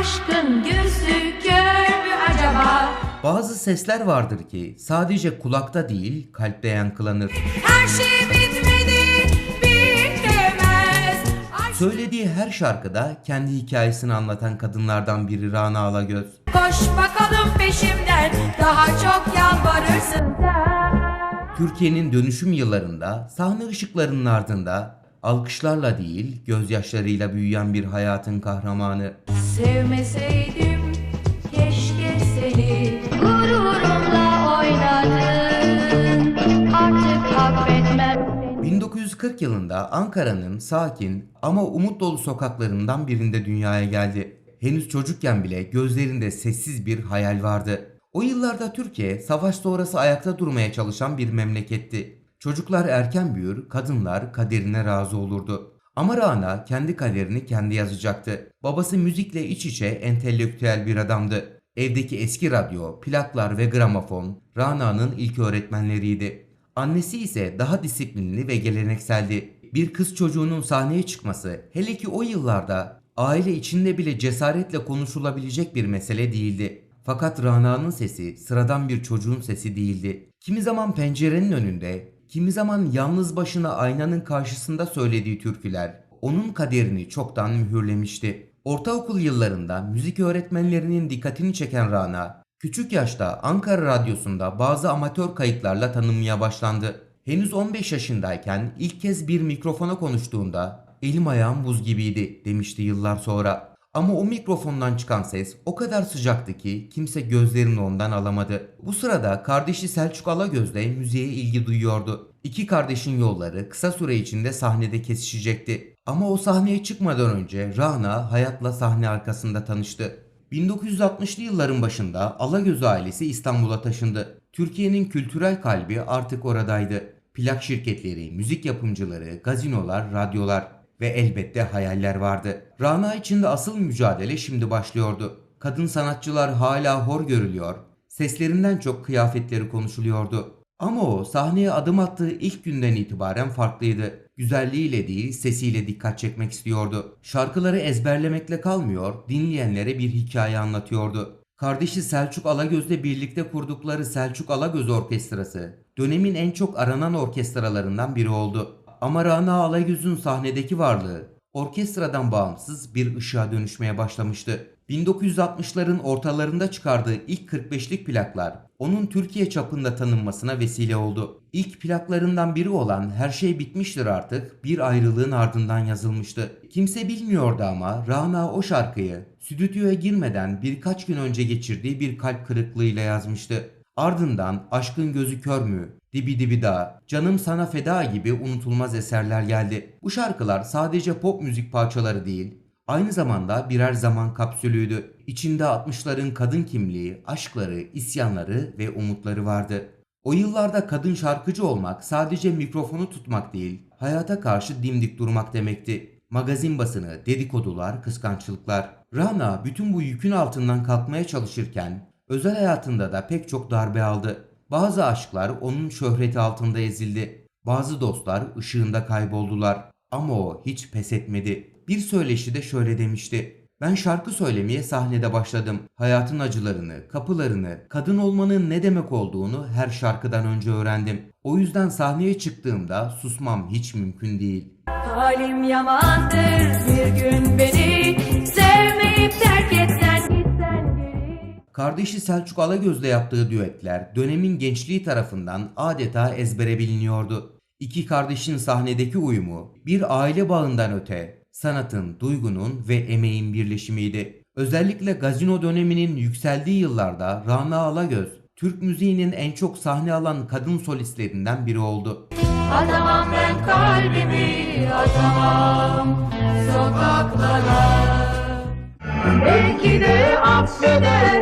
aşkın gözü kör mü acaba? Bazı sesler vardır ki sadece kulakta değil kalpte yankılanır. Her şey bitmedi, bitemez. Aşk Söylediği her şarkıda kendi hikayesini anlatan kadınlardan biri Rana Alagöz. koş bakalım peşimden, daha çok yalvarırsın sen. Türkiye'nin dönüşüm yıllarında sahne ışıklarının ardında alkışlarla değil gözyaşlarıyla büyüyen bir hayatın kahramanı. Sevmeseydim keşke seni Gururumla oynadın Artık affetmem seni 1940 yılında Ankara'nın sakin ama umut dolu sokaklarından birinde dünyaya geldi. Henüz çocukken bile gözlerinde sessiz bir hayal vardı. O yıllarda Türkiye savaş sonrası ayakta durmaya çalışan bir memleketti. Çocuklar erken büyür, kadınlar kaderine razı olurdu. Ama Rana kendi kaderini kendi yazacaktı. Babası müzikle iç içe entelektüel bir adamdı. Evdeki eski radyo, plaklar ve gramofon Rana'nın ilk öğretmenleriydi. Annesi ise daha disiplinli ve gelenekseldi. Bir kız çocuğunun sahneye çıkması hele ki o yıllarda aile içinde bile cesaretle konuşulabilecek bir mesele değildi. Fakat Rana'nın sesi sıradan bir çocuğun sesi değildi. Kimi zaman pencerenin önünde, kimi zaman yalnız başına aynanın karşısında söylediği türküler onun kaderini çoktan mühürlemişti. Ortaokul yıllarında müzik öğretmenlerinin dikkatini çeken Rana, küçük yaşta Ankara Radyosu'nda bazı amatör kayıtlarla tanınmaya başlandı. Henüz 15 yaşındayken ilk kez bir mikrofona konuştuğunda elim ayağım buz gibiydi demişti yıllar sonra. Ama o mikrofondan çıkan ses o kadar sıcaktı ki kimse gözlerini ondan alamadı. Bu sırada kardeşi Selçuk Alagöz müziğe ilgi duyuyordu. İki kardeşin yolları kısa süre içinde sahnede kesişecekti. Ama o sahneye çıkmadan önce Rana hayatla sahne arkasında tanıştı. 1960'lı yılların başında Alagöz ailesi İstanbul'a taşındı. Türkiye'nin kültürel kalbi artık oradaydı. Plak şirketleri, müzik yapımcıları, gazinolar, radyolar ve elbette hayaller vardı. Rana için de asıl mücadele şimdi başlıyordu. Kadın sanatçılar hala hor görülüyor. Seslerinden çok kıyafetleri konuşuluyordu. Ama o sahneye adım attığı ilk günden itibaren farklıydı. Güzelliğiyle değil sesiyle dikkat çekmek istiyordu. Şarkıları ezberlemekle kalmıyor, dinleyenlere bir hikaye anlatıyordu. Kardeşi Selçuk Alagöz'le birlikte kurdukları Selçuk Alagöz Orkestrası, dönemin en çok aranan orkestralarından biri oldu. Ama Rana Alagöz'ün sahnedeki varlığı orkestradan bağımsız bir ışığa dönüşmeye başlamıştı. 1960'ların ortalarında çıkardığı ilk 45'lik plaklar onun Türkiye çapında tanınmasına vesile oldu. İlk plaklarından biri olan Her Şey Bitmiştir Artık bir ayrılığın ardından yazılmıştı. Kimse bilmiyordu ama Rana o şarkıyı stüdyoya girmeden birkaç gün önce geçirdiği bir kalp kırıklığıyla yazmıştı. Ardından Aşkın Gözü Kör mü, Dibi Dibi Da, Canım Sana Feda gibi unutulmaz eserler geldi. Bu şarkılar sadece pop müzik parçaları değil, aynı zamanda birer zaman kapsülüydü. İçinde 60'ların kadın kimliği, aşkları, isyanları ve umutları vardı. O yıllarda kadın şarkıcı olmak sadece mikrofonu tutmak değil, hayata karşı dimdik durmak demekti. Magazin basını, dedikodular, kıskançlıklar. Rana bütün bu yükün altından kalkmaya çalışırken özel hayatında da pek çok darbe aldı. Bazı aşklar onun şöhreti altında ezildi. Bazı dostlar ışığında kayboldular. Ama o hiç pes etmedi. Bir söyleşide şöyle demişti. Ben şarkı söylemeye sahnede başladım. Hayatın acılarını, kapılarını, kadın olmanın ne demek olduğunu her şarkıdan önce öğrendim. O yüzden sahneye çıktığımda susmam hiç mümkün değil. Halim yamandır bir gün beni Sevmeyip terk Kardeşi Selçuk Alagöz'le yaptığı düetler dönemin gençliği tarafından adeta ezbere biliniyordu. İki kardeşin sahnedeki uyumu bir aile bağından öte sanatın, duygunun ve emeğin birleşimiydi. Özellikle gazino döneminin yükseldiği yıllarda Rana Alagöz Türk müziğinin en çok sahne alan kadın solistlerinden biri oldu. Atamam ben kalbimi atamam sokaklara Belki de affeder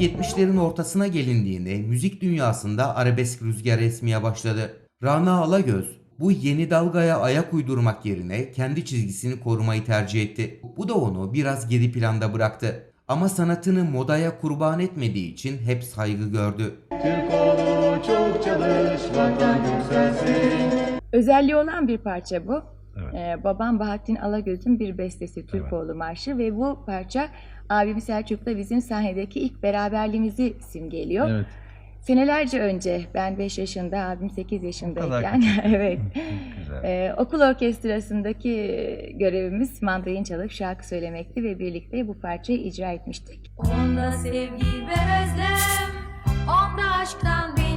70'lerin ortasına gelindiğinde müzik dünyasında arabesk rüzgar esmeye başladı. Rana Alagöz bu yeni dalgaya ayak uydurmak yerine kendi çizgisini korumayı tercih etti. Bu da onu biraz geri planda bıraktı. Ama sanatını modaya kurban etmediği için hep saygı gördü. Türk oğlu çok çalış, vatan yükselsin. Özelliği olan bir parça bu. Evet. Ee, babam Bahattin Alagöz'ün bir bestesi Türkoğlu Marşı ve bu parça abim Selçuk'la bizim sahnedeki ilk beraberliğimizi simgeliyor. Evet. Senelerce önce ben 5 yaşında, abim 8 yaşındayken evet. Ee, okul orkestrasındaki görevimiz mandolin çalıp şarkı söylemekti ve birlikte bu parçayı icra etmiştik. Onda sevgi ve özlem Onda aşktan yara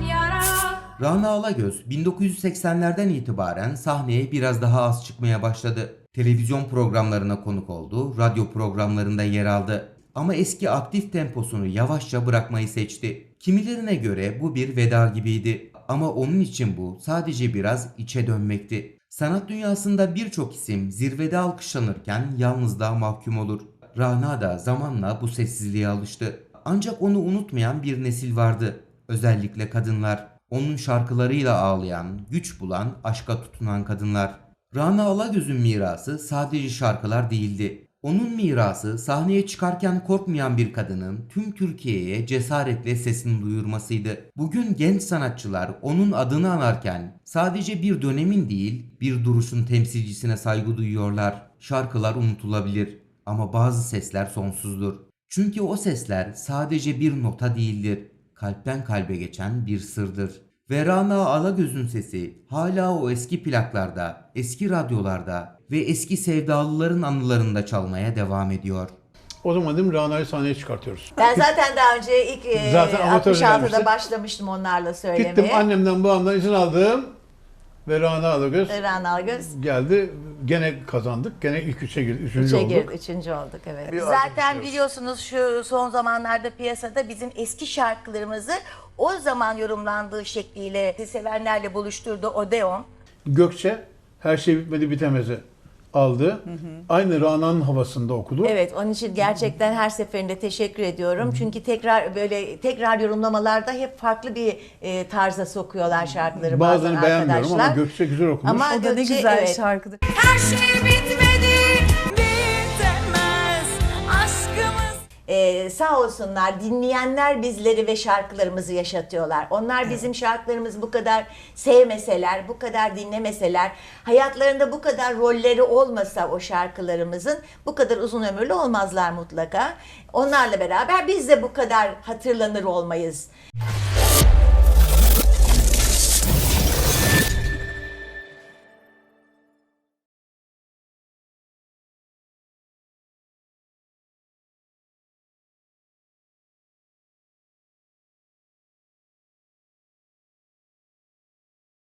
Rana Alagöz 1980'lerden itibaren sahneye biraz daha az çıkmaya başladı. Televizyon programlarına konuk oldu, radyo programlarında yer aldı. Ama eski aktif temposunu yavaşça bırakmayı seçti. Kimilerine göre bu bir veda gibiydi. Ama onun için bu sadece biraz içe dönmekti. Sanat dünyasında birçok isim zirvede alkışlanırken yalnızlığa mahkum olur. Rana da zamanla bu sessizliğe alıştı. Ancak onu unutmayan bir nesil vardı. Özellikle kadınlar. Onun şarkılarıyla ağlayan, güç bulan, aşka tutunan kadınlar. Rana Alagöz'ün mirası sadece şarkılar değildi. Onun mirası sahneye çıkarken korkmayan bir kadının tüm Türkiye'ye cesaretle sesini duyurmasıydı. Bugün genç sanatçılar onun adını anarken sadece bir dönemin değil bir duruşun temsilcisine saygı duyuyorlar. Şarkılar unutulabilir ama bazı sesler sonsuzdur. Çünkü o sesler sadece bir nota değildir. Kalpten kalbe geçen bir sırdır. Ve Rana Alagöz'ün sesi hala o eski plaklarda, eski radyolarda ve eski sevdalıların anılarında çalmaya devam ediyor. O zaman dedim Rana'yı sahneye çıkartıyoruz. Ben zaten daha önce ilk e, Zaten amatör 66'da öğrenmişti. başlamıştım onlarla söylemeye. Gittim annemden babamdan izin aldım. Ve Rana Alagöz Rana Algöz. geldi. Gene kazandık. Gene ilk üçe girdik. Üçüncü Üçe olduk. girdi, üçüncü olduk evet. Bir Zaten alkışlıyoruz. biliyorsunuz şu son zamanlarda piyasada bizim eski şarkılarımızı o zaman yorumlandığı şekliyle sevenlerle buluşturdu Odeon. Gökçe her şey bitmedi bitemezi aldı. Aynı Rana'nın havasında okudu. Evet onun için gerçekten her seferinde teşekkür ediyorum. Çünkü tekrar böyle tekrar yorumlamalarda hep farklı bir e, tarza sokuyorlar şarkıları bazen Bazılarını beğenmiyorum arkadaşlar. ama Gökçe güzel okumuş. Ama O da ne Gökçe, güzel evet. şarkıdır. Her şey bitmedi Ee, sağ olsunlar dinleyenler bizleri ve şarkılarımızı yaşatıyorlar. Onlar bizim şarkılarımızı bu kadar sevmeseler, bu kadar dinlemeseler, hayatlarında bu kadar rolleri olmasa o şarkılarımızın bu kadar uzun ömürlü olmazlar mutlaka. Onlarla beraber biz de bu kadar hatırlanır olmayız.